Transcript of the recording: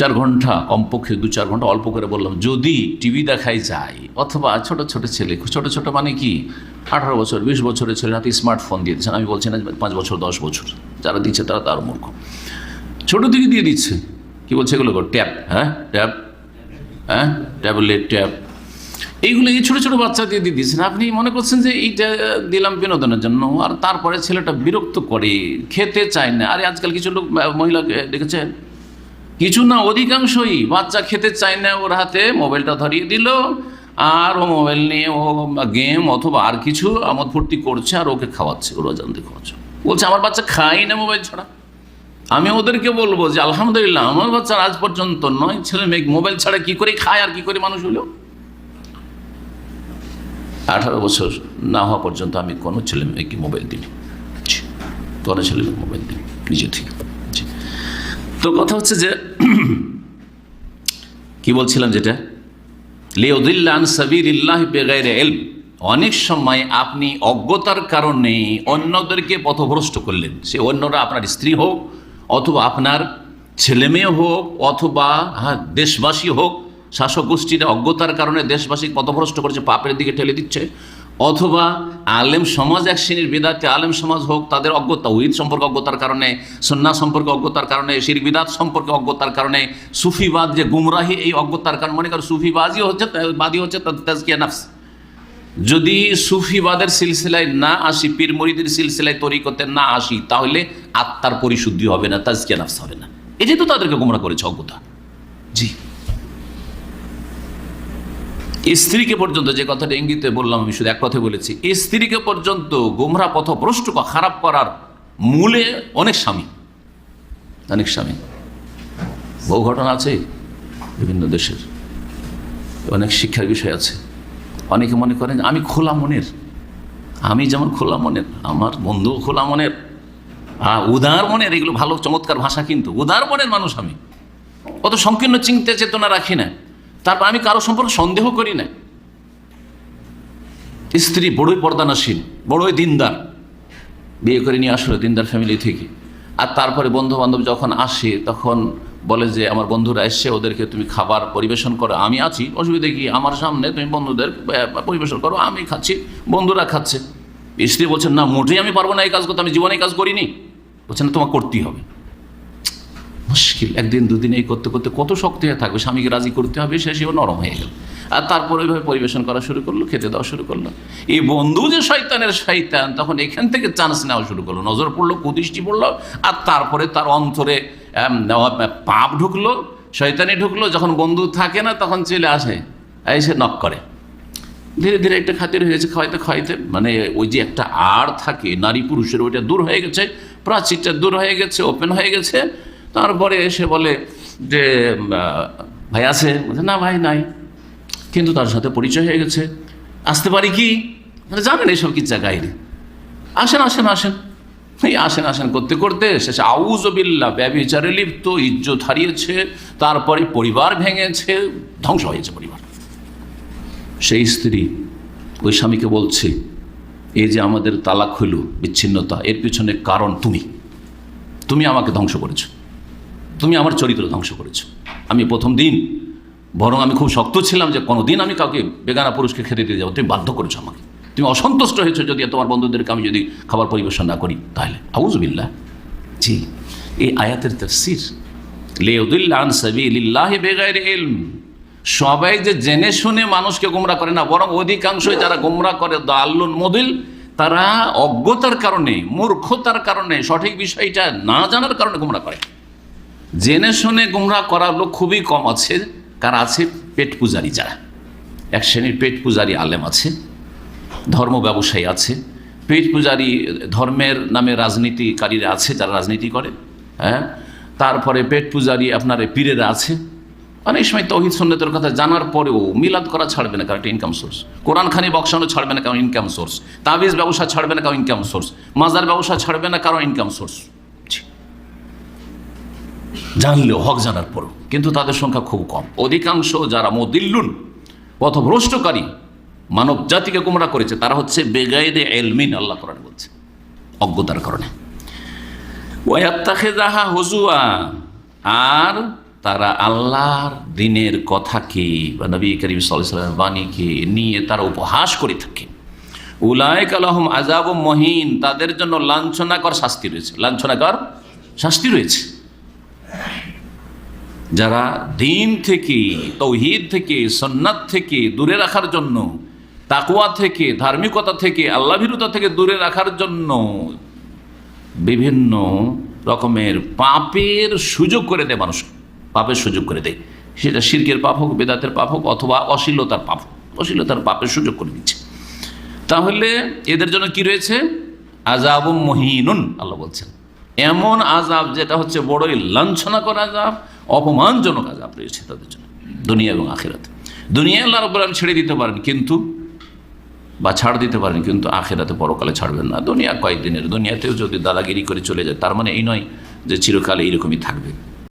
চার ঘণ্টা, কমপক্ষে দু চার ঘণ্টা অল্প করে বললাম, যদি টিভি দেখাই যায় অথবা ছোট ছোট ছেলে, ছোট ছোট মানে কি? আঠারো বছর, বিশ বছরের ছেলে হাতে স্মার্টফোন দিয়ে দিচ্ছেন। আমি বলছি, না, পাঁচ বছর, দশ বছর, যারা দিচ্ছে তারা তার মূর্খ। ছোটো দিকে দিয়ে দিচ্ছে। কি বলছে এগুলো ট্যাপ হ্যাঁ? ট্যাপ হ্যাঁ? ট্যাবলেট ট্যাপ এইগুলো এই ছোটো ছোটো বাচ্চা দিয়ে দিয়ে দিচ্ছেন। আপনি মনে করছেন যে এইটা দিলাম বিনোদনের জন্য, আর তারপরে ছেলেটা বিরক্ত করে, খেতে চায় না। আরে আজকাল কিছু লোক মহিলাকে দেখেছেন কিছু না, অধিকাংশই বাচ্চা খেতে চায় না ওর হাতে। মোবাইলটা ধরিয়ে দিল, আর ও মোবাইল নিয়ে ও গেম অথবা আর কিছু আমোদ ফুর্তি করছে, আর ওকে খাওয়াচ্ছে, ওরা জানতে খাওয়াচ্ছে বলছে। আমার বাচ্চা খাই না মোবাইল ছাড়া। আমি ওদেরকে বলব যে, আলহামদুলিল্লাহ, আমার বাচ্চার আজ পর্যন্ত নয়, ছেলে মেয়ে মোবাইল ছাড়া কি করে খায় আর কি করে মানুষ হলো? আঠারো বছর না হওয়া পর্যন্ত আমি কোনো ছেলে মেয়েকে মোবাইল দিই কোনো ছেলে মোবাইল দিই নিজে থেকে। তো কথা হচ্ছে যে, কি বলছিলাম যেটা? লিউদিল্লান সাবিরিল্লাহ বেগাইরে এলম অনেক সময় আপনি অজ্ঞতার কারণে অন্যদেরকে পথভ্রষ্ট করলেন। সে অন্যরা আপনার স্ত্রী হোক, অথবা আপনার ছেলে মেয়ে হোক, অথবা হ্যাঁ দেশবাসী হোক শাসক গোষ্ঠীরা অজ্ঞতার কারণে দেশবাসী পথভ্রষ্ট করেছে, পাপের দিকে ঠেলে দিচ্ছে। অথবা আলেম সমাজ এক শ্রেণির বিদাতে, আলেম সমাজ হোক, তাদের অজ্ঞতা, উইদ সম্পর্কে অজ্ঞতার কারণে সন্না সম্পর্কে অজ্ঞতার কারণে, শির বিদাত সম্পর্কে অজ্ঞতার কারণে, সুফিবাদ যে গুমরাহি, এই অজ্ঞতার কারণে, মনে করো সুফিবাজি হচ্ছে বাদী হচ্ছে যদি সুফিবাদের সিলসিলায় না আসি, পীর মরিদের সিলসিলায় তৈরি করতে না আসি, তাহলে আত্মার পরিশুদ্ধি হবে না, তাজকিয়া নাফস হবে না। এটাই তো তাদেরকে গুমরা করেছে, অজ্ঞতা। জি। স্ত্রীকে পর্যন্ত যে কথাটা ইঙ্গিতে বললাম আমি শুধু এক কথা বলেছি স্ত্রীকে পর্যন্ত গোমরা পথ ভ্রষ্ট বা খারাপ করার মূলে অনেক স্বামী। অনেক স্বামী। বহু ঘটনা আছে বিভিন্ন দেশের। অনেক শিক্ষার বিষয় আছে। অনেকে মনে করেন, আমি খোলা মনের। আমি যেমন খোলা মনের, আমার বন্ধু খোলা মনের। উদার মনের, এগুলো ভালো চমৎকার ভাষা কিন্তু। উদার মনের মানুষ আমি। অত সংকীর্ণ চিন্তা চেতনা রাখি না। তারপর আমি কারও সম্পর্কে সন্দেহ করি না স্ত্রী বড়ই পর্দানাসীন বড়ই দিনদার। বিয়ে করে নিয়ে আসলো, দিনদার ফ্যামিলি থেকে। আর তারপরে বন্ধু বান্ধব যখন আসে, তখন বলে যে, আমার বন্ধুরা এসছে, ওদেরকে তুমি খাবার পরিবেশন করো, আমি আছি। অসুবিধা কি? আমার সামনে তুমি বন্ধুদের পরিবেশন করো, আমি খাচ্ছি, বন্ধুরা খাচ্ছে। স্ত্রী বলছেন না, মোটেই আমি পারব না এই কাজ করতে, আমি জীবনে কাজ করিনি। বলছেন তোমার করতেই হবে। মুশকিল। একদিন, দুদিন এই করতে করতে কত শক্ত হয়ে থাকবে, স্বামীকে রাজি করতে হবে, সে সেও নরম হয়ে গেল। আর তারপর ওইভাবে পরিবেশন করা শুরু করল, খেতে দেওয়া শুরু করল। এই বন্ধু যে শৈতানের শৈতান তখন এখান থেকে চান্স নেওয়া শুরু করল। নজর পড়ল, কুদৃষ্টি পড়ল, আর তারপরে তার অন্তরে পাপ ঢুকলো, শয়তানি ঢুকলো, যখন বন্ধু থাকে না, তখন চলে আসে এসে নক করে। ধীরে ধীরে একটা খাতির হয়েছে খাওয়াইতে খাওয়াইতে মানে ওই যে একটা আর থাকে, নারী পুরুষের, ওইটা দূর হয়ে গেছে, প্রাচীরটা দূর হয়ে গেছে ওপেন হয়ে গেছে তারপরে এসে বলে যে ভাই আছে? না ভাই, নাই। কিন্তু তার সাথে পরিচয় হয়ে গেছে। আসতে পারি কি? মানে জানেন এইসব কি জায়গায় আসেন আসেন আসেন। এই আসেন আসেন করতে করতে শেষে আউজ আউজবিল্লা ব্যবিচারে লিপ্ত, ইজ্জত হারিয়েছে, তারপরে পরিবার ভেঙেছে, ধ্বংস হয়েছে পরিবার। সেই স্ত্রী ওই স্বামীকে বলছে, এই যে আমাদের তালাক হইল, বিচ্ছিন্নতা, এর পিছনে কারণ তুমি। তুমি আমাকে ধ্বংস করেছ। তুমি আমার চরিত্র ধ্বংস করেছ। আমি প্রথম দিন, বরং আমি খুব শক্ত ছিলাম যে কোনো দিন আমি কাউকে বেগানা পুরুষকে খেতে দিয়ে যাব। তুমি বাধ্য করেছ আমাকে। তুমি অসন্তুষ্ট হয়েছো যদি তোমার বন্ধুদেরকে আমি যদি খাবার পরিবেশন না করি তাহলে। আউজবিল্লা জি, এই আয়াতের তফসির। লেউদুল্লাহ সাবিলিল্লাহ বেগাইর ইলম। সবাই যে জেনে শুনে মানুষকে গোমরা করে না, বরং অধিকাংশই যারা গোমরা করে দাল্লুন মদিল, তারা অজ্ঞতার কারণে, মূর্খতার কারণে, সঠিক বিষয়টা না জানার কারণে গোমরা করে। জেনে শুনে গুমরা করার লোক খুবই কম আছে কার আছে পেট পূজারি যারা। এক শ্রেণির পেট পূজারি আলেম আছে, ধর্ম ব্যবসায়ী আছে। পেট পূজারি ধর্মের নামে রাজনীতিকারীরা আছে, যারা রাজনীতি করে হ্যাঁ? তারপরে পেট পূজারি আপনার পীরেরা আছে। অনেক সময় তহিদ সন্ন্যতের কথা জানার পরেও মিলাদ করা ছাড়বে না কারণ একটা ইনকাম সোর্স কোরআন খানি বক্সানো ছাড়বে না কারণ ইনকাম সোর্স তাবিজ ব্যবসা ছাড়বে না কারণ ইনকাম সোর্স মাজার ব্যবসা ছাড়বে না কারণ ইনকাম সোর্স জানলেও হক জানার পরও। কিন্তু তাদের সংখ্যা খুব কম। অধিকাংশ যারা মদিল্লুন, পথভ্রষ্টকারী, মানব জাতিকে গুমরা করেছে, তারা হচ্ছে বেগায়েদে এলমিন, আল্লাহ কোরআন বলছে, অজ্ঞতার কারণে। ওয়াত্তাখে যাহা হজুয়া, আর তারা আল্লাহর দিনের কথাকে বা নবী করিম সাল্লামের বাণীকে নিয়ে তারা উপহাস করে থাকে। উলায়ক আলহম আজাব মহিন, তাদের জন্য লাঞ্ছনাকর শাস্তি রয়েছে। লাঞ্ছনাকর শাস্তি রয়েছে। যারা দিন থেকে, তৌহিদ থেকে সন্ন্যাত থেকে দূরে রাখার জন্য তাকুয়া থেকে, ধার্মিকতা থেকে আল্লাহ ভীরুতা থেকে দূরে রাখার জন্য বিভিন্ন রকমের পাপের সুযোগ করে দেয় মানুষ। পাপের সুযোগ করে দেয়। সেটা শির্কের পাপ হোক, বেদাতের পাপ হোক, অথবা অশ্লীলতার পাপ হোক, অশ্লীলতার পাপের সুযোগ করে দিচ্ছে। তাহলে এদের জন্য কি রয়েছে? আজাব মহিনুন, আল্লাহ বলছেন। এমন আজাব যেটা হচ্ছে বড়ই লাঞ্ছনাকর আজাব অপমানজনক আজাব রয়েছে তাদের জন্য, দুনিয়া এবং আখেরাতে। দুনিয়া আল্লাহ রব্বুল ছেড়ে দিতে পারেন কিন্তু, বা ছাড় দিতে পারেন কিন্তু আখেরাতে পরকালে ছাড়বেন না। দুনিয়া কয়েকদিনের, দুনিয়াতেও যদি দাদাগিরি করে চলে যায়, তার মানে এই নয় যে চিরকালে এইরকমই থাকবে।